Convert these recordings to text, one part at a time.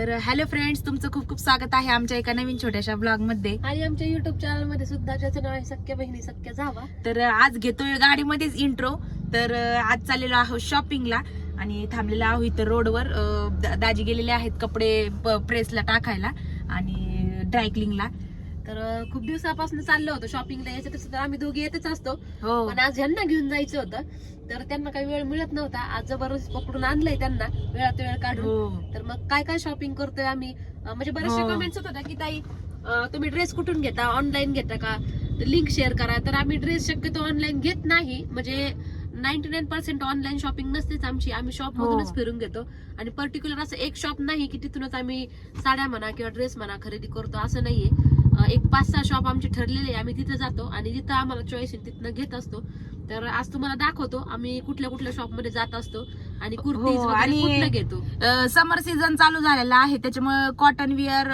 तर hello friends तुमचं खूप खूप स्वागत आहे आमच्या एका नवीन छोट्याशा ब्लॉगमध्ये. आणि आमच्या युट्यूब चॅनलमध्ये सुद्धा ज्याचं नाव आहे सख्या बहिणी सख्या जावा तर आज घेतोय गाडीमध्येच इंट्रो तर आज चाललेलो आहोत शॉपिंगला आणि थांबलेलो आहोत इथं रोडवर दाजी गेलेले आहेत कपडे प्रेसला टाकायला आणि ड्रायक्लिंगला तर खूप दिवसापासून चाललो होतो शॉपिंगला यायचं तसं तर आम्ही दोघे येतच असतो. हो. पण आज ह्यांना घेऊन जायचं होतं. तर त्यांना काही वेळ मिळत नव्हता. आज जबरदस्त पकडून आणलंय त्यांना वेळात वेळ काढून. हो. तर मग काय काय शॉपिंग करतोय आम्ही? म्हणजे बरेचसे. कमेंट्स होत होत्या की ताई तुम्ही ड्रेस कुठून घेता? ऑनलाईन घेता का? लिंक शेअर करा. तर आम्ही ड्रेस शक्यतो ऑनलाईन घेत नाही. म्हणजे ninety nine percent online shopping नसतेच आमची. आम्ही शॉप मधूनच हो. फिरून घेतो. आणि पर्टिक्युलर असं एक शॉप नाही की तिथूनच आम्ही साड्या म्हणा किंवा ड्रेस म्हणा खरेदी करतो असं नाहीये. एक पाच सहा शॉप आमचे ठरलेले आहे. आम्ही तिथे जातो आणि जिथं आम्हाला चॉईस आहे तिथनं घेत असतो. तर आज तुम्हाला दाखवतो आम्ही कुठल्या कुठल्या शॉपमध्ये जात असतो आणि कुर्तीज हो, आणि- घेतो. समर सीझन चालू झालेला आहे. त्याच्यामुळे कॉटन वेअर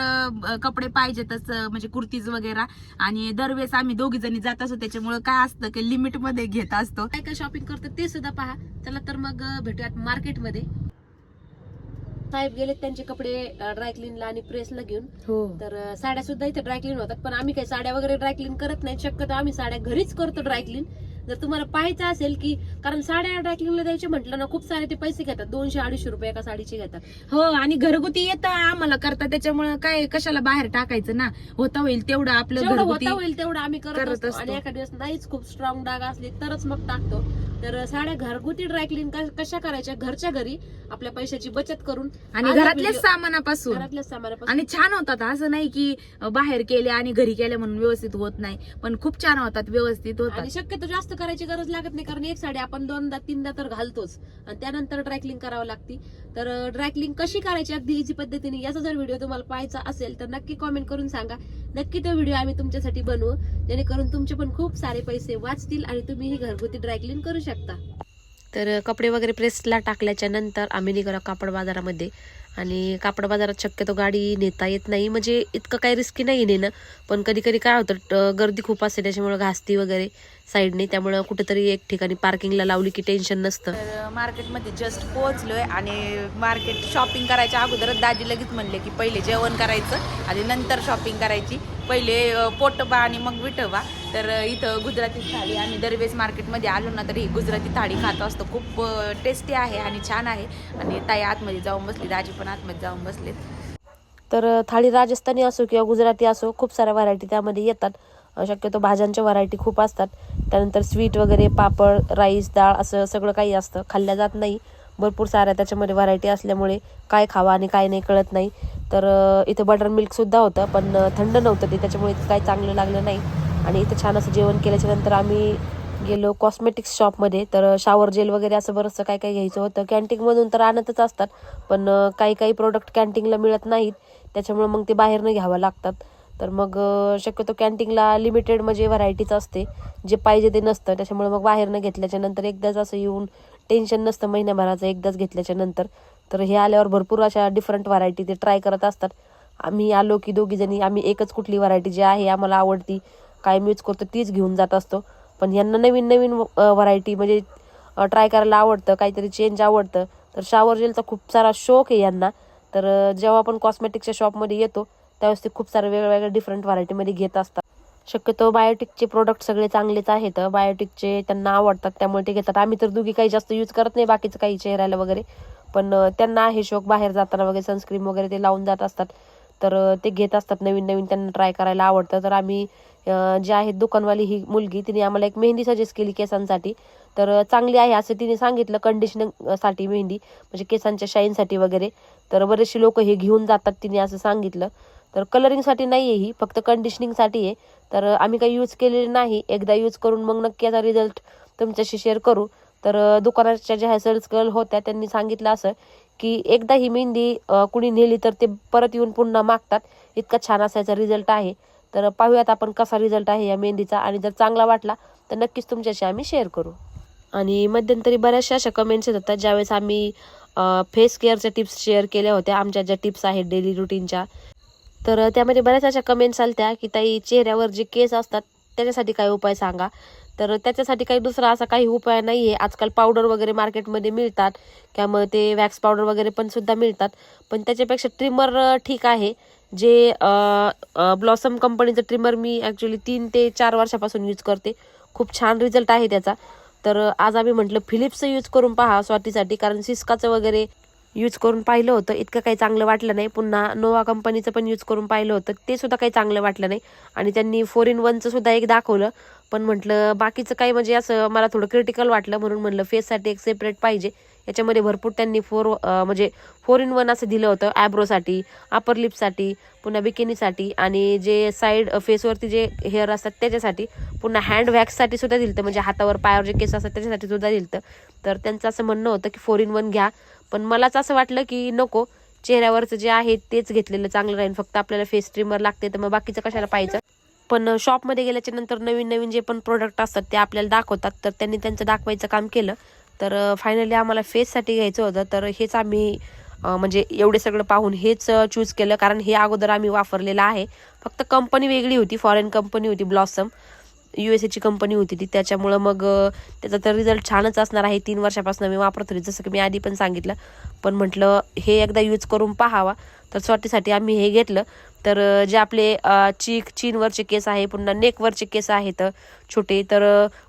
कपडे पाहिजेतच म्हणजे कुर्तीज वगैरे. आणि दरवेळेस आम्ही दोघी जणी जात असतो. त्याच्यामुळे काय असतं की लिमिटमध्ये घेत असतो. काय काय शॉपिंग करतो ते सुद्धा पहा. चला तर मग भेटूयात मार्केटमध्ये साहेब गेले त्यांचे कपडे ड्रायक्लीनला आणि प्रेसला घेऊन. हो. तर साड्या सुद्धा इथे ड्रायक्लीन होतात. पण आम्ही काही साड्या वगैरे ड्रायक्लीन करत नाही. शक्यतो आम्ही साड्या घरीच करतो ड्रायक्लीन जर तुम्हाला पाहायचं असेल की कारण साड्या ड्रायक्लीनला द्यायचे म्हटलं ना खूप सारे ते पैसे घेतात. दोनशे अडीचशे रुपये एका साडीचे घेतात. हो आणि घरगुती येतं आम्हाला करता. त्याच्यामुळे काय कशाला बाहेर टाकायचं ना? होता होईल तेवढं आपलं जेवढं घरगुती होता होईल तेवढं आम्ही करत करत असतो. असतो. आणि एखाद्या दिवस नाहीच खूप स्ट्रॉंग डाग असले तरच मग टाकतो. तर साड्या घरगुती ड्रायक्लीन कशा करायच्या? घरच्या घरी आपल्या पैशाची बचत करून आणि घरातल्याच सामानापासून. घरातल्या सामानापासून. आणि छान होतात. असं नाही की बाहेर केले आणि घरी केले म्हणून व्यवस्थित होत नाही. पण खूप छान होतात व्यवस्थित आणि होतात शक्यतो जास्त करायची गरज लागत नाही कारण एक साडी आपण दोनदा तीनदा तर घालतोच. आणि त्यानंतर ड्रायक्लिंग करावं लागती. तर ड्रायक्लिंग कशी करायची अगदी इझी पद्धतीने याचा जर व्हिडिओ तुम्हाला पाहायचा असेल तर नक्की कॉमेंट करून सांगा. नक्की तो व्हिडिओ आम्ही तुमच्यासाठी बनवू. जेणेकरून तुमचे पण खूप सारे पैसे वाचतील आणि तुम्ही ही घरगुती ड्रायक्लीन करू शकता. तर कपडे वगैरे प्रेसला टाकल्याच्या नंतर आम्ही निघालो कापड बाजारामध्ये. आणि कापड बाजारात शक्यतो गाडी नेता येत नाही. म्हणजे इतकं काही रिस्की नाही नेणं. पण कधी कधी काय होतं ट- गर्दी खूप असते त्याच्यामुळे घासती वगैरे साईडने त्यामुळं कुठेतरी एक ठिकाणी पार्किंगला लावली की टेन्शन नसतं. तर मार्केटमध्ये जस्ट पोहोचलोय आणि मार्केट शॉपिंग करायच्या अगोदरच दाजी लगेच म्हणले की पहिले जेवण करायचं आणि नंतर शॉपिंग करायची. पहिले पोटबा आणि मग विठोबा तर इथं गुजराती थाळी आम्ही दरवेळेस मार्केटमध्ये आलो ना तर ही गुजराती थाळी खात असतो. खूप टेस्टी आहे आणि छान आहे. आणि ताई आतमध्ये जाऊन बसली दाजी पण आतमध्ये जाऊन बसलेत. तर थाळी राजस्थानी असो किंवा गुजराती असो खूप साऱ्या व्हरायटी त्यामध्ये येतात. शक्यतो भाज्यांच्या व्हरायटी खूप असतात. त्यानंतर स्वीट वगैरे पापड राईस डाळ असं सगळं काही असतं. खाल्ल्या जात नाही. भरपूर साऱ्या त्याच्यामध्ये व्हरायटी असल्यामुळे काय खावा आणि काय नाही कळत नाही. तर इथे इथं बटर मिल्कसुद्धा होतं पण थंड नव्हतं ते त्याच्यामुळे इथं काही चांगलं लागलं नाही. आणि इथं छान असं जेवण केल्याच्यानंतर आम्ही गेलो कॉस्मेटिक्स शॉपमध्ये तर शावर जेल वगैरे असं बरंचसं काय काय घ्यायचं होतं. कॅन्टीनमधून तर आणतच असतात पण काही काही प्रोडक्ट कॅन्टीनला मिळत नाहीत. त्याच्यामुळे मग ते बाहेरनं घ्यावं लागतात. तर मग शक्यतो कॅन्टीनला लिमिटेड म्हणजे व्हरायटीच असते. जे पाहिजे ते नसतं त्याच्यामुळे मग बाहेरनं घेतल्याच्या नंतर एकदाच असं येऊन टेन्शन नसतं महिन्याभराचं एकदाच घेतल्याच्या नंतर. तर हे आल्यावर भरपूर अशा डिफरंट व्हरायटी ते ट्राय करत असतात. आम्ही आलो की दोघीजणी आम्ही एकच कुठली व्हरायटी जी आहे आम्हाला आवडती काय यूज करतो तीच घेऊन जात असतो. पण यांना नवीन नवीन व्हरायटी म्हणजे ट्राय करायला आवडतं काहीतरी चेंज आवडतं. तर शावर जेलचा खूप सारा शौक आहे यांना. तर जेव्हा आपण कॉस्मेटिकच्या शॉपमध्ये येतो त्यावेळेस ते खूप सारे वेगवेगळ्या डिफरंट व्हरायटीमध्ये घेत असतात. शक्यतो बायोटिकचे प्रोडक्ट सगळे चांगलेच आहेत. बायोटिकचे त्यांना आवडतात त्यामुळे ते घेतात. आम्ही तर दोघी काही जास्त यूज करत नाही बाकीचं काही चेहऱ्याला वगैरे. पण त्यांना आहे शौक बाहेर जाताना वगैरे सनस्क्रीन वगैरे ते लावून जात असतात. तर ते घेत असतात. नवीन नवीन त्यांना ट्राय करायला आवडतं. तर आम्ही जे आहेत दुकानवाली ही मुलगी तिने आम्हाला एक मेहंदी सजेस्ट केली केसांसाठी. तर चांगली आहे असं तिने सांगितलं कंडिशनिंगसाठी मेहंदी म्हणजे केसांच्या शाईनसाठी वगैरे. तर बरेचसे लोक हे घेऊन जातात तिने असं सांगितलं. तर कलरिंगसाठी नाही आहे ही फक्त कंडिशनिंगसाठी आहे. तर आम्ही काही यूज केलेली नाही. एकदा यूज करून मग नक्की याचा रिझल्ट तुमच्याशी शेअर करू. तर दुकानाच्या ज्या सेल्स गर्ल होत्या त्यांनी सांगितलं असं की एकदा ही मेहंदी कुणी नेली तर ते परत येऊन पुन्हा मागतात. इतका छान असायचा रिझल्ट आहे. तर पाहूयात आपण कसा रिझल्ट आहे या मेहंदीचा. आणि जर चांगला वाटला तर नक्कीच तुमच्याशी आम्ही शेअर करू. आणि मध्यंतरी बऱ्याचशा अशा कमेंट्स येत होत्या ज्यावेळेस आम्ही फेस केअरच्या टिप्स शेअर केल्या होत्या. आमच्या ज्या टिप्स आहेत डेली रुटीनच्या तर त्यामध्ये बऱ्याच अशा कमेंट्स आल्या की ताई चेहऱ्यावर जे केस असतात त्याच्यासाठी काय उपाय सांगा. तर त्याच्यासाठी काही दुसरा असा काही उपाय नाही आहे आजकाल पावडर वगैरे मार्केटमध्ये मिळतात. त्यामुळे ते वॅक्स पावडर वगैरे पण सुद्धा मिळतात. पण त्याच्यापेक्षा ट्रिमर ठीक आहे. जे ब्लॉसम कंपनीचं ट्रिमर मी ॲक्च्युली तीन ते चार वर्षापासून यूज करते. खूप छान रिझल्ट आहे त्याचा. तर आज आम्ही म्हटलं फिलिप्सचं यूज करून पहा स्वातीसाठी. कारण सिस्काचं वगैरे यूज करून पाहिलं होतं. इतकं काही चांगलं वाटलं नाही. पुन्हा नोवा कंपनीचं पण यूज करून पाहिलं होतं. ते सुद्धा काही चांगलं वाटलं नाही. आणि त्यांनी फोर इन वनचं सुद्धा एक दाखवलं. पण म्हटलं बाकीचं काही म्हणजे असं मला थोडं क्रिटिकल वाटलं. म्हणून म्हटलं फेससाठी एक सेपरेट पाहिजे. याच्यामध्ये भरपूर त्यांनी फोर म्हणजे फोर इन वन असं दिलं होतं. ॲब्रोसाठी अपर लिपसाठी पुन्हा बिकिनीसाठी आणि जे साईड फेसवरती जे हेअर असतात त्याच्यासाठी पुन्हा हँड वॅक्ससाठी सुद्धा दिलं म्हणजे हातावर पायावर जे केस असतात त्याच्यासाठी सुद्धा दिलं तर त्यांचं असं म्हणणं होतं की फोर इन वन घ्या. पण मलाच असं वाटलं की नको चेहऱ्यावरचं जे आहे तेच घेतलेलं चांगलं राहील फक्त आपल्याला फेस ट्रिमर लागते तर मग बाकीचं कशाला पाहिजे पण शॉपमध्ये गेल्याच्यानंतर नवीन नवीन जे पण प्रोडक्ट असतात ते आपल्याला दाखवतात तर त्यांनी त्यांचं दाखवायचं काम केलं. तर फायनली आम्हाला फेससाठी घ्यायचं होतं तर हेच आम्ही म्हणजे एवढे सगळं पाहून हेच चूज केलं. कारण हे अगोदर आम्ही वापरलेलं आहे. फक्त कंपनी वेगळी होती फॉरेन कंपनी होती ब्लॉसम यू एस एची कंपनी होती ती. त्याच्यामुळं मग त्याचा तर रिझल्ट छानच असणार आहे. तीन वर्षापासून मी वापरत होते. जसं की मी आधी पण सांगितलं. पण म्हटलं हे एकदा यूज करून पाहावा. तर स्वाटीसाठी आम्ही हे घेतलं. तर जे आपले चीक चीनवरचे केस आहे पुन्हा नेकवरचे केस आहेत छोटे. तर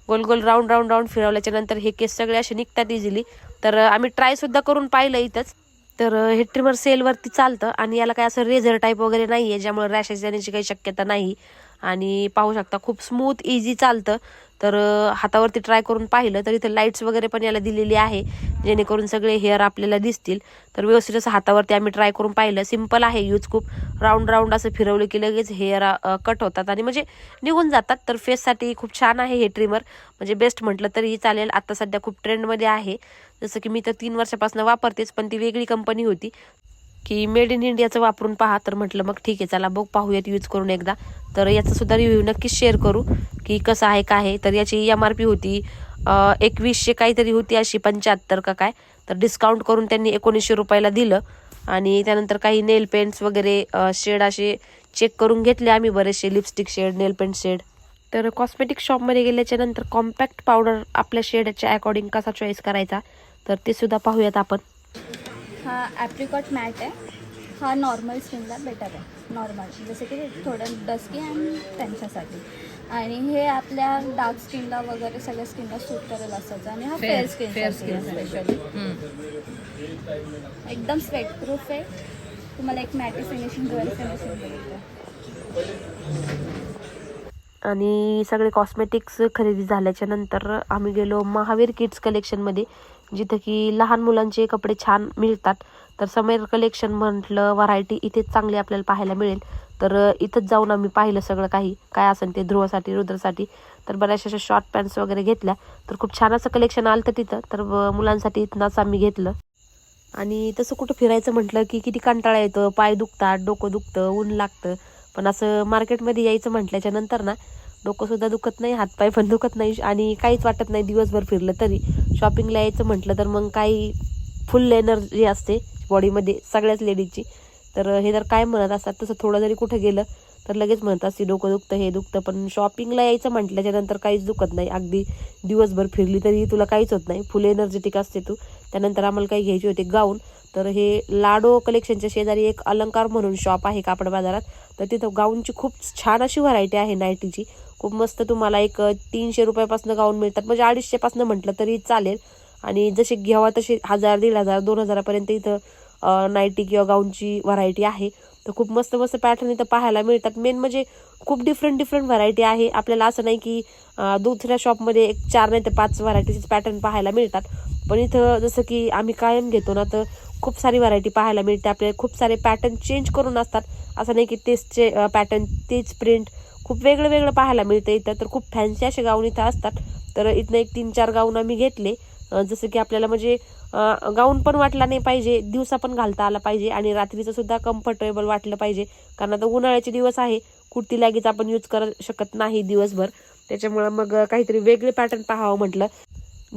गोल गोल राऊंड राऊंड राऊंड फिरवल्याच्या नंतर हे केस सगळे असे निघतात इझिली तर आम्ही ट्रायसुद्धा करून पाहिलं इथंच. तर हे ट्रिमर सेलवरती चालतं. आणि याला काय असं रेझर टाईप वगैरे नाही आहे ज्यामुळे रॅशेस येण्याची काही शक्यता नाही. आणि पाहू शकता खूप स्मूथ इझी चालतं. तर हातावरती ट्राय करून पाहिलं तर इथे लाईट्स वगैरे पण याला दिलेली आहे जेणेकरून सगळे हेअर आपल्याला दिसतील. तर व्यवस्थित असं हातावरती आम्ही ट्राय करून पाहिलं. सिंपल आहे यूज खूप. राऊंड राऊंड असं फिरवलं की लगेच हेअर कट होतात आणि म्हणजे निघून जातात. तर फेससाठी खूप छान आहे हे ट्रिमर म्हणजे बेस्ट म्हटलं तरीही चालेल. आता सध्या खूप ट्रेंडमध्ये आहे. जसं की मी तर तीन वर्षापासून वापरतेच पण ती वेगळी कंपनी होती. की मेड इन इंडियाचं वापरून पहा तर म्हटलं मग ठीक आहे चला बघ पाहूयात यूज करून एकदा. तर याचा सुद्धा रिव्ह्यू नक्कीच शेअर करू की कसं आहे काय आहे. तर याची एम आर पी होती एकवीसशे काहीतरी होती अशी पंच्याहत्तर का काय. तर डिस्काउंट करून त्यांनी एकोणीसशे रुपयाला दिलं. आणि त्यानंतर काही नेल पेंट्स वगैरे शेड असे चेक करून घेतले आम्ही बरेचसे lipstick shade nail paint shade तर कॉस्मेटिक शॉपमध्ये गेल्याच्यानंतर कॉम्पॅक्ट पावडर आपल्या शेडच्या अकॉर्डिंग कसा चॉईस करायचा तर ते सुद्धा पाहूयात आपण. हा ॲप्रिकॉट मॅट आहे. हा नॉर्मल स्किनला बेटर आहे. नॉर्मल जसे की थोडं डस्की आणि त्यांच्यासाठी. आणि हे आपल्या डार्क स्किनला वगैरे सगळ्या स्किनला सूट करेल असायचं. आणि हा फेअर स्किन स्पेशली एकदम स्वेट प्रूफ आहे. तुम्हाला एक मॅटी फिनिशिंग ड्युअल फिनिशिंग आणि सगळे कॉस्मेटिक्स खरेदी झाल्याच्यानंतर आम्ही गेलो महावीर किड्स कलेक्शनमध्ये जिथं की लहान मुलांचे कपडे छान मिळतात. तर समेर कलेक्शन म्हटलं व्हरायटी इथेच चांगली आपल्याला पाहायला मिळेल. तर इथंच जाऊन आम्ही पाहिलं सगळं काही. काय असेल ते ध्रुवासाठी रुद्रसाठी. तर बऱ्याचशा अशा शॉर्ट पॅन्ट्स वगैरे घेतल्या. तर खूप छान असं कलेक्शन आलं तर तिथं. तर मुलांसाठी इथनंच आम्ही घेतलं. आणि तसं कुठं फिरायचं म्हटलं की किती कंटाळा येतं. पाय दुखतात डोकं दुखतं ऊन लागतं. पण असं मार्केटमध्ये यायचं म्हटल्याच्या नंतर ना डोकंसुद्धा दुखत नाही हातपाय पण दुखत नाही आणि काहीच वाटत नाही दिवसभर फिरलं तरी. शॉपिंगला यायचं म्हटलं तर मग काही फुल एनर्जी असते बॉडीमध्ये सगळ्याच लेडीजची तर हे जर काय म्हणत असतात तसं थोडं जरी कुठं गेलं तर लगेच म्हणत असते डोकं दुखतं हे दुखतं. पण शॉपिंगला यायचं म्हटल्याच्या नंतर काहीच दुखत नाही. अगदी दिवसभर फिरली तरी तुला काहीच होत नाही. फुल एनर्जेटिक असते तू. त्यानंतर आम्हाला काही घ्यायचे होते गाऊन तर हे लाडो कलेक्शनच्या शेजारी एक अलंकार म्हणून शॉप आहे कापड बाजारात. तर तिथं गाऊनची खूप छान अशी व्हरायटी आहे नाईटीची. खूप मस्त तुम्हाला एक तीनशे रुपयापासून गाऊन मिळतात. म्हणजे अडीचशेपासून म्हटलं तरी चालेल. आणि जसे घ्यावा तसे हजार दीड हजार दोन हजारापर्यंत इथं नाईटी किंवा गाऊनची व्हरायटी आहे. तर खूप मस्त मस्त पॅटर्न इथं पाहायला मिळतात. मेन म्हणजे खूप डिफरंट डिफरंट व्हरायटी आहे. आपल्याला असं नाही की दुसऱ्या शॉपमध्ये एक चार नाही तर पाच व्हरायटीचे पॅटर्न पाहायला मिळतात. पण इथं जसं की आम्ही कायम घेतो ना तर खूप सारी व्हरायटी पाहायला मिळते. आपल्याला खूप सारे पॅटर्न चेंज करून असतात. असं नाही की तेचचे पॅटर्न तेच प्रिंट खूप वेगळं वेगळं पाहायला मिळतं इथं. तर खूप फॅन्सी असे गाऊन इथं असतात. तर इथनं एक तीन चार गाऊन आम्ही घेतले. जसं की आपल्याला म्हणजे गाऊन पण वाटला नाही पाहिजे दिवसा पण घालता आला पाहिजे आणि रात्रीचं सुद्धा कम्फर्टेबल वाटलं पाहिजे. कारण आता उन्हाळ्याचे दिवस आहे. कुर्ती लगेच आपण यूज करू शकत नाही दिवसभर. त्याच्यामुळं मग काहीतरी वेगळे पॅटर्न पाहावं म्हटलं.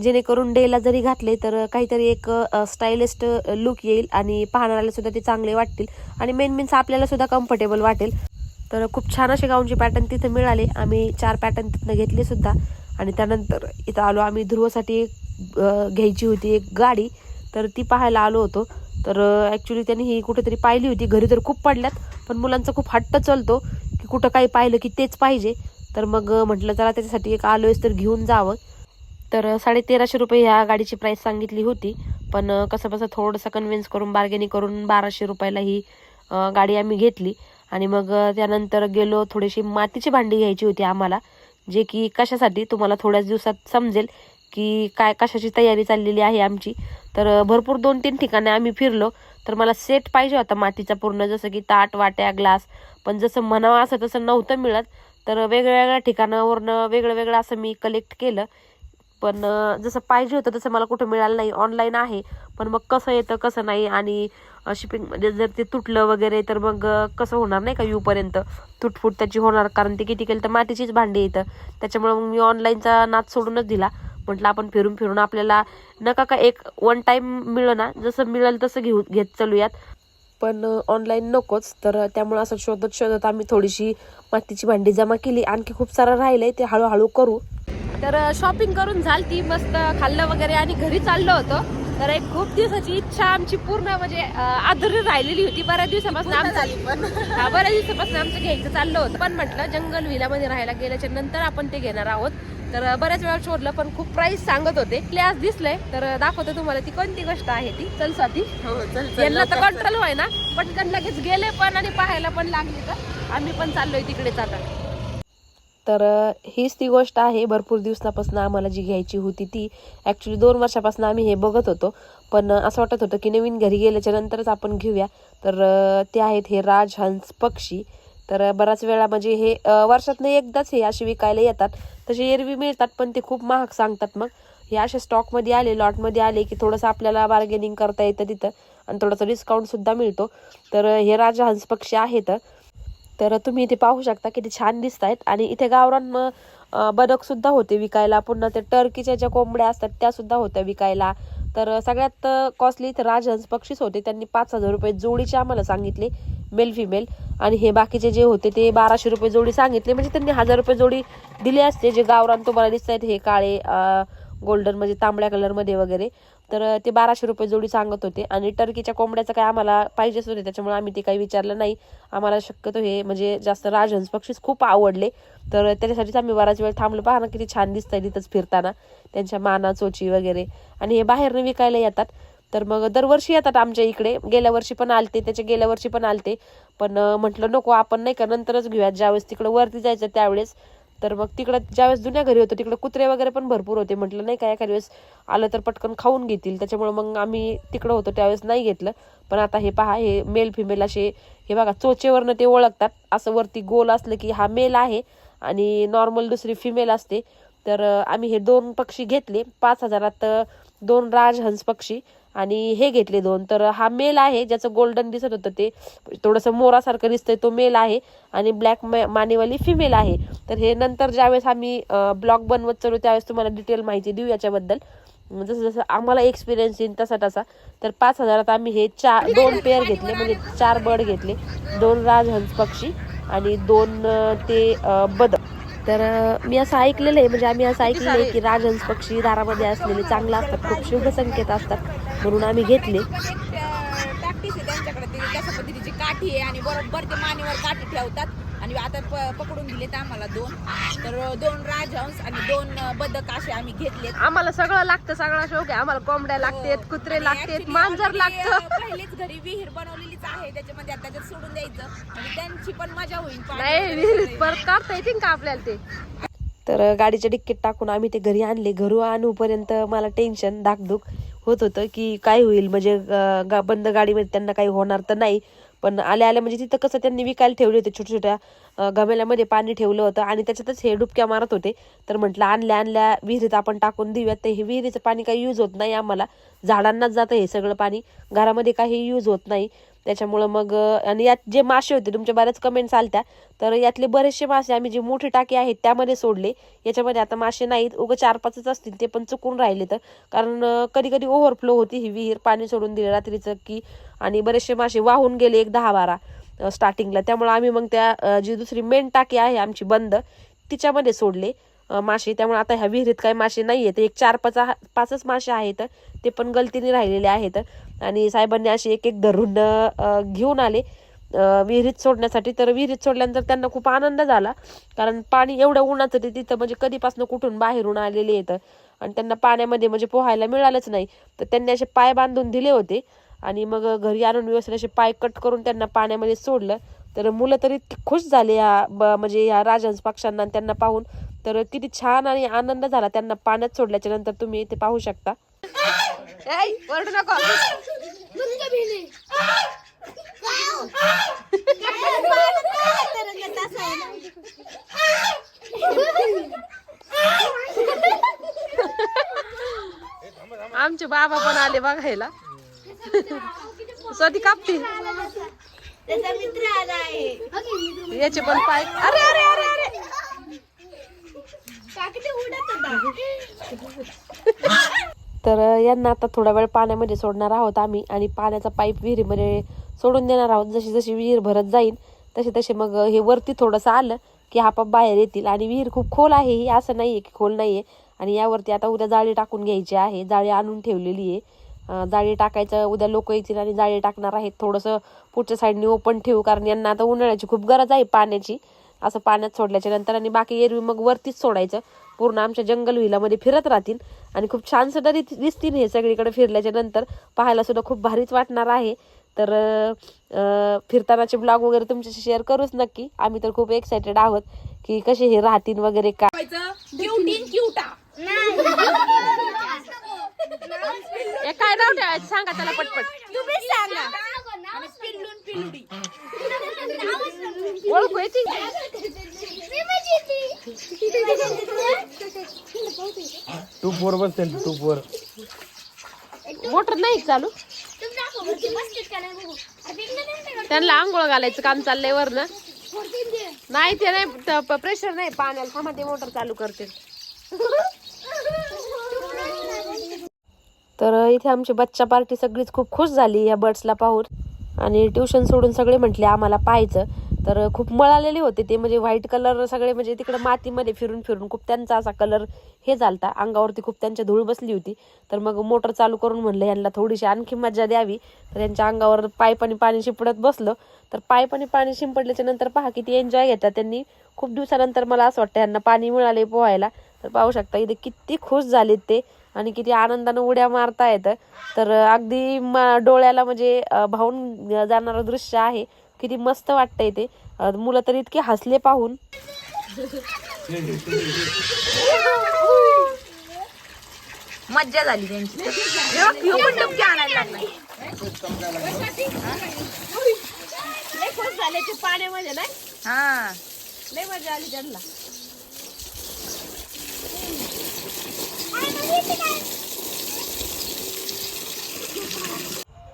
जेणेकरून डेला जरी घातले तर काहीतरी एक स्टायलिस्ट लुक येईल आणि पाहणाऱ्याला सुद्धा ते चांगले वाटतील. आणि मेन मीन्स आपल्याला सुद्धा कम्फर्टेबल वाटेल. तर खूप छान असे गाऊनचे पॅटर्न तिथं मिळाले. आम्ही चार पॅटर्न तिथनं घेतले सुद्धा. आणि त्यानंतर इथं आलो आम्ही ध्रुवासाठी एक घ्यायची होती एक गाडी. तर ती पाहायला आलो होतो. तर ॲक्च्युली त्यांनी ही कुठेतरी पाहिली होती. घरी तर खूप पडल्यात पण मुलांचा खूप हट्ट चालतो की कुठं काही पाहिलं की तेच पाहिजे. तर मग म्हटलं चला त्याच्यासाठी एक आलोयच तर घेऊन जावं. तर साडे तेराशे रुपये ह्या गाडीची प्राईस सांगितली होती. पण कसं कसं बसं थोडंसं कन्व्हिन्स करून बार्गेनिंग करून बाराशे रुपयाला ही गाडी आम्ही घेतली. आणि मग त्यानंतर गेलो थोडीशी मातीची भांडी घ्यायची होती आम्हाला जे की कशासाठी तुम्हाला थोड्याच दिवसात समजेल की काय कशाची तयारी चाललेली आहे आमची. तर भरपूर दोन तीन ठिकाणी आम्ही फिरलो. तर मला सेट पाहिजे होता मातीचा पूर्ण जसं की ताट वाट्या ग्लास. पण जसं म्हणावं असं तसं नव्हतं मिळत. तर वेगळ्या ठिकाणावरनं वेगळं वेगळं असं मी कलेक्ट केलं. पण जसं पाहिजे होतं तसं मला कुठं मिळालं नाही. ऑनलाईन आहे. पण मग कसं येतं कसं नाही. आणि शिपिंगमध्ये म्हणजे जर ते तुटलं वगैरे तर मग कसं होणार नाही का येऊपर्यंत? तुटफूट त्याची होणार कारण ते किती केलं तर मातीचीच भांडी येतं त्याच्यामुळे मग मी ऑनलाईनचा नाच सोडूनच दिला. म्हटलं आपण फिरून फिरून आपल्याला नका का एक वन टाईम मिळणार ना जसं मिळेल तसं घेऊ घेत चालूयात. पण ऑनलाईन नकोच. तर त्यामुळे असं शोधत शोधत आम्ही थोडीशी मातीची भांडी जमा केली. आणखी खूप सारं राहिलंय ते हळूहळू करू. तर शॉपिंग करून झालती. मस्त खाल्लं वगैरे आणि घरी चाललो होतो. तर एक खूप दिवसाची इच्छा आमची पूर्ण म्हणजे आधुरी राहिलेली होती. बऱ्याच दिवसापासून आमचं पण. हा बऱ्याच दिवसापासून आमचं घ्यायचं चाललं होतं. पण म्हटलं जंगल विलामध्ये राहायला गेल्याच्यानंतर आपण ते घेणार आहोत. तर बऱ्याच वेळा शोधलं पण खूप प्राइस सांगत होते. आज दिसलंय तर दाखवतो तुम्हाला ती कोणती गोष्ट आहे ती. चल स्वाती. हो यांना तर कंट्रोल व्हाय ना पटकन लगेच गेले पण आणि पाहायला पण लागले तर. आम्ही पण चाललोय तिकडेच आता. तर हीच ती गोष्ट आहे. भरपूर दिवसापासून आम्हाला जी घ्यायची होती ती ॲक्च्युली दोन वर्षापासून आम्ही हे बघत होतो. पण असं वाटत होतं की नवीन घरी गेल्याच्या नंतरच आपण घेऊया. तर ते आहेत हे राजहंस पक्षी. तर बराच वेळा म्हणजे हे वर्षातनं एकदाच हे असे विकायला येतात. तसे एरवी मिळतात पण ते खूप महाग सांगतात मग. हे असे स्टॉकमध्ये आले लॉटमध्ये आले की थोडंसं आपल्याला बार्गेनिंग करता येतं तिथं. आणि थोडंसं डिस्काउंटसुद्धा मिळतो. तर हे राजहंस पक्षी आहेत. तर तुम्ही इथे पाहू शकता किती छान दिसत आहेत आणि इथे गावरान अं, बदक सुद्धा होते विकायला. पुन्हा ते टर्कीच्या ज्या कोंबड्या असतात त्या सुद्धा होत्या विकायला. तर सगळ्यात कॉस्टली इथे राजहंस पक्षीच होते. त्यांनी पाच हजार रुपये जोडीचे आम्हाला सांगितले मेल फिमेल आणि हे बाकीचे जे होते ते बाराशे रुपये जोडी सांगितले. म्हणजे त्यांनी हजार रुपये जोडी दिले असते. जे गावरान तुम्हाला दिसत आहेत हे काळे गोल्डन म्हणजे तांबड्या कलरमध्ये वगैरे. तर ते बाराशे रुपये जोडी सांगत होते. आणि टर्कीच्या कोंबड्याचं काय आम्हाला पाहिजेच होते त्याच्यामुळे आम्ही ते काही विचारलं नाही. आम्हाला शक्यतो हे म्हणजे जास्त राजहंस पक्षीच खूप आवडले. तर त्याच्यासाठीच आम्ही बराच वेळ थांबलो. पहा ना किती छान दिसतंय तिथंच फिरताना. त्यांच्या माना चोची वगैरे. आणि हे बाहेरनं विकायला येतात. तर मग दरवर्षी येतात आमच्या इकडे. गेल्या वर्षी पण आलते त्याच्या गेल्या वर्षी पण आलते. पण म्हटलं नको आपण नाही का नंतरच घेऊयात. ज्यावेळेस तिकडं वरती जायचं त्यावेळेस तर मग तिकडं ज्यावेळेस जुन्या घरी होतो तिकडं कुत्रे वगैरे पण भरपूर होते. म्हटलं नाही का एखाद्या वेळेस आलं तर पटकन खाऊन घेतील. त्याच्यामुळे मग आम्ही तिकडं होतो त्यावेळेस नाही घेतलं. पण आता हे पहा हे मेल फिमेल असे हे बघा चोचेवरनं ते ओळखतात. असं वरती गोल असलं की हा मेल आहे आणि नॉर्मल दुसरी फिमेल असते. तर आम्ही हे दोन पक्षी घेतले. पाच हजारात दोन राजहंस पक्षी. आणि हे घेतले दोन. तर हा मेल आहे ज्याचं गोल्डन दिसत होतं ते. थोडंसं मोरासारखं दिसतंय तो मेल आहे. आणि ब्लॅक मानेवाली फिमेल आहे. तर हे नंतर ज्यावेळेस आम्ही ब्लॉग बनवत चालू त्यावेळेस तुम्हाला डिटेल माहिती देऊ याच्याबद्दल. जसं जसं आम्हाला एक्सपिरियन्स येईल तसा तसा. तर पाच हजारात आम्ही हे चार दोन पेअर घेतले म्हणजे चार बर्ड घेतले. दोन राजहंस पक्षी आणि दोन ते बदक तर मी असं ऐकलेलं आहे. म्हणजे आम्ही असं ऐकलेलं आहे की राजहंस पक्षी दारामध्ये असलेले चांगले असतात. खूप शुभ संकेत असतात म्हणून आम्ही घेतले. त्यांच्याकडे. काठी आहे आणि बरोबर ते मानेवर काठी ठेवतात. आणि आता प- पकडून दिलेत आम्हाला दोन. तर दोन राजहंस आणि दोन बदक असे आम्ही घेतलेत. आम्हाला सगळं लागतं सगळा शौक आहे. आम्हाला कोंबड्या लागतात कुत्रे आणि लागतात actually मांजर already, लागतं. अं, पहिलीच घरी विहीर बनवलेलीच आहे. त्याच्यामध्ये आता त्याच्यात सोडून द्यायचं. आणि त्यांची पण मजा होईल. पाणी नाही वगैरे विहिरीत सगळे. परत काढता येतील का आपल्याला ते? तर गाडीच्या डिक्कीत टाकून आम्ही ते घरी आणले. घरू आणूपर्यंत मला टेन्शन धाकधूक होत होतं की काय होईल. म्हणजे अं, गा- बंद गाडीमध्ये त्यांना काही होणार तर नाही. पण आल्या आल्या म्हणजे तिथं कसं त्यांनी विकायला ठेवले होते छोट्या छोट्या गमेल्यामध्ये पाणी ठेवलं होतं आणि त्याच्यातच हे डुबक्या मारत होते. तर म्हटलं आणल्या आणल्या विहिरीत आपण टाकून देऊयात. तर हे विहिरीचं पाणी काही यूज होत नाही आम्हाला. झाडांनाच जातं हे सगळं पाणी. घरामध्ये काही यूज होत नाही. त्याच्यामुळं मग आणि यात जे मासे होते तुमच्या बऱ्याच कमेंट्स आलत्या तर यातले बरेचसे मासे आम्ही जे मोठी टाकी आहेत त्यामध्ये सोडले. याच्यामध्ये आता मासे नाहीत उगं चार पाचच असतील ते पण चुकून राहिले तर. कारण कधी कधी ओव्हरफ्लो होती ही विहीर पाणी सोडून दिली रात्रीचं की आणि बरेचसे मासे वाहून गेले एक दहा बारा स्टार्टिंगला त्यामुळे आम्ही मग त्या जी दुसरी मेन टाकी आहे आमची बंद तिच्यामध्ये सोडले मासे. त्यामुळे आता ह्या विहिरीत काही मासे नाही आहेत एक चार पाच पाचच मासे आहेत ते पण गलतीने राहिलेले आहेत. आणि साहेबांनी असे एक एक धरून घेऊन आले. विहिरीत सोडण्यासाठी. तर विहिरीत सोडल्यानंतर त्यांना खूप आनंद झाला. कारण पाणी एवढं उन्हाचं ते तिथं म्हणजे कधीपासून कुठून बाहेरून आलेले येतं आणि त्यांना पाण्यामध्ये म्हणजे पोहायला मिळालंच नाही. तर त्यांनी असे पाय बांधून दिले होते. आणि मग घरी आणून व्यवस्थित असे पाय कट करून त्यांना पाण्यामध्ये सोडलं. तर मुलं तर इतकी खुश झाले या ब- म्हणजे या राजहंस पक्ष्यांना आणि त्यांना पाहून. तर किती छान आणि आनंद झाला त्यांना पाण्यात सोडल्याच्या नंतर. तुम्ही ते पाहू शकता. ओरडू नको. आमचे बाबा पण आले बघायला. स्वती कापते. याचे पण पाय अरे अरे अरे अरे. काकी ते उडत होता. तर यांना आता थोडा वेळ पाण्यामध्ये सोडणार आहोत आम्ही आणि पाण्याचा पाईप विहिरीमध्ये सोडून देणार आहोत. जशी जशी विहीर भरत जाईल तसे तसे मग हे वरती थोडंसं आलं की आपाप बाहेर येतील आणि विहीर खूप खोल आहे. ही असं नाही आहे की खोल नाही आहे आणि यावरती आता उद्या जाळी टाकून घ्यायची आहे. जाळी आणून ठेवलेली आहे. जाळी टाकायचं उद्या लोक येतील आणि जाळी टाकणार आहेत. थोडंसं पुढच्या साईडने ओपन ठेवू कारण यांना आता उन्हाळ्याची खूप गरज आहे पाण्याची. असं पाण्यात सोडल्याच्या नंतर आणि बाकी एरवी मग वरतीच सोडायचं. पूर्ण आमच्या जंगल विलामध्ये फिरत राहतील. आणि खूप छान सुद्धा दिस- दिसतील हे सगळीकडे फिरल्याच्या नंतर. पाहायला सुद्धा खूप भारीच वाटणार आहे. तर फिरतानाचे ब्लॉग वगैरे तुमच्याशी शेअर करूच नक्की. आम्ही तर खूप एक्सायटेड आहोत की कसे हे राहतील वगैरे काय काय नाव ठेवायचं? सांगा त्याला पटपट. सांगा. ओळखू येते टू फोर बसते टू फोर. मोटर नाही चालू. त्यांना आंघोळ घालायचं काम चाललंय वर ना नाही ते नाही प्रेशर नाही पाण्याला. थांबा ते मोटर चालू करते. तर इथे आमची बच्चा पार्टी सगळीच खूप खुश झाली या बर्ड्सला पाहून. आणि ट्युशन सोडून सगळे म्हटले आम्हाला पाहायचं. तर खूप मळालेले होते ते. म्हणजे व्हाईट कलर सगळे म्हणजे तिकडे मातीमध्ये फिरून फिरून खूप त्यांचा असा कलर हे झालता. अंगावरती खूप त्यांच्या धूळ बसली होती. तर मग मोटर चालू करून म्हणलं यांना थोडीशी आणखी मज्जा द्यावी. तर यांच्या अंगावर पाईप आणि पाणी शिंपडत बसलं. तर पाईप आणि पाणी शिंपडल्याच्या नंतर पहा किती एन्जॉय घेतात त्यांनी. खूप दिवसानंतर मला असं वाटतं यांना पाणी मिळाले पोहायला. तर पाहू शकता इथे किती खुश झालेत ते आणि किती आनंदानं उड्या मारता येतं तर अगदी डोळ्याला म्हणजे भाऊन भावून जाणारं दृश्य आहे. किती मस्त वाटतंय ते. मुलं तर इतके हसले पाहून. मज्जा झाली त्यांची. आणायला पाण्यामध्ये नाही? हा. लय मजा आली त्यांना.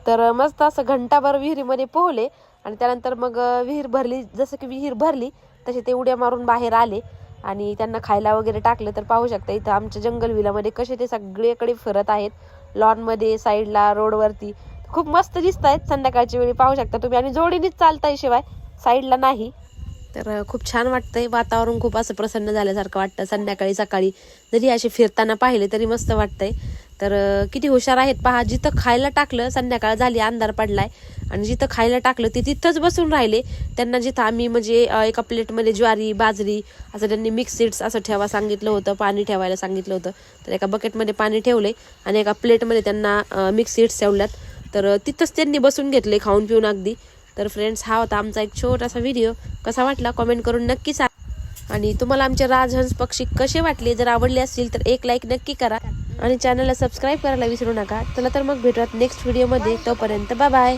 तर मस्त असं घंटाभर विहिरीमध्ये पोहले. आणि त्यानंतर मग विहीर भरली. जसं की विहीर भरली तसे ते उड्या मारून बाहेर आले. आणि त्यांना खायला वगैरे टाकलं तर पाहू शकता इथं आमच्या जंगल विलामध्ये कसे ते सगळीकडे फिरत आहेत. लॉनमध्ये साईडला रोडवरती खूप मस्त दिसत आहेत. संध्याकाळच्या वेळी पाहू शकता तुम्ही. आणि जोडीनेच चालताय शिवाय. साईडला नाही. तर खूप छान वाटतंय. वातावरण खूप असं प्रसन्न झाल्यासारखं वाटतं. संध्याकाळी सकाळी जरी असे फिरताना पाहिले तरी मस्त वाटतंय. तर किती हुशार आहेत पहा जिथं खायला टाकलं संध्याकाळ झाली अंधार पडलाय. आणि जिथं खायला टाकलं ते तिथंच बसून राहिले. त्यांना जिथं आम्ही म्हणजे एका प्लेटमध्ये ज्वारी बाजरी असं त्यांनी मिक्स सीड्स असं ठेवा सांगितलं होतं पाणी ठेवायला सांगितलं होतं. तर एका बकेटमध्ये पाणी ठेवले आणि एका प्लेटमध्ये त्यांना मिक्स सीड्स ठेवल्यात. तर तिथंच त्यांनी बसून घेतले खाऊन पिऊन अगदी. तर फ्रेंड्स हा होता आमचा एक छोटासा व्हिडिओ कसा वाटला? कॉमेंट करून नक्की सांग. आणि तुम्हाला आमचे राजहंस पक्षी कसे वाटले जर आवडले असतील तर एक लाईक नक्की करा. आणि चॅनलला सबस्क्राईब करायला विसरू नका. चला तर मग भेटूयात नेक्स्ट व्हिडिओमध्ये तोपर्यंत बाय बाय